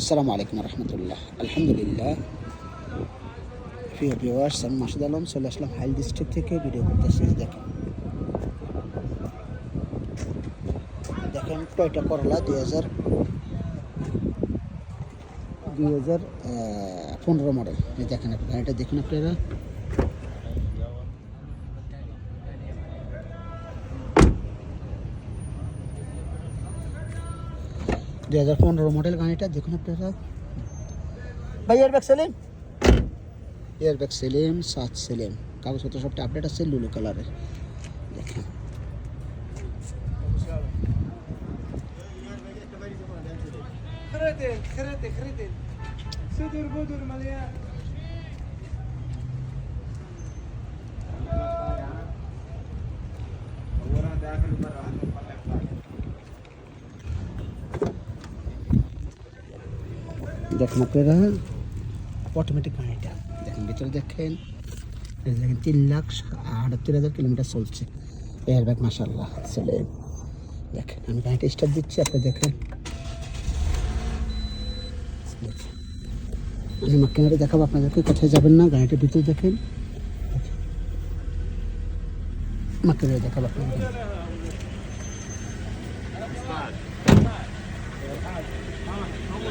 আসসালামু আলাইকুম রহমতুল্লাহ। আলহামদুলিল্লাহ। প্রিয় ভিউয়ার্স আমি মাসুদ আলম চলে আসলাম হাইল ডিস্ট্রিক্ট থেকে ভিডিও করতেছি। দেখেন। দেখেন টয়টা করলা? দুই হাজার দুই হাজার পনেরো মডেল দেখেন গাড়িটা দেখুন আপনারা। দু হাজার পনেরো মডেল গাড়িটা দেখুন আপনারা ভাই এয়ারব্যাগ সেলিম এয়ারব্যাগ সেলিম সাত সেলিম কাগজপত্র সবটা আপডেট আছে লুলু কালারের দেখেন Gracias. দেখেন আপনারা অটোমেটিক গাড়িটা। দেখেন ভিতরে দেখেন। দেখেন তিন লাখ আটাত্তর হাজার কিলোমিটার চলছে। এয়ারব্যাগ মাসাল্লাহ চলে। দেখেন আমি গাড়িটা স্টার্ট দিচ্ছি আপনি দেখেন। দেখেন। আমি মাক্কেনারে দেখাবো আপনাদেরকে কোথায় যাবেন না গাড়িটার ভিতরে দেখেন। মাক্কেনারে দেখাবো আপনাদেরকে।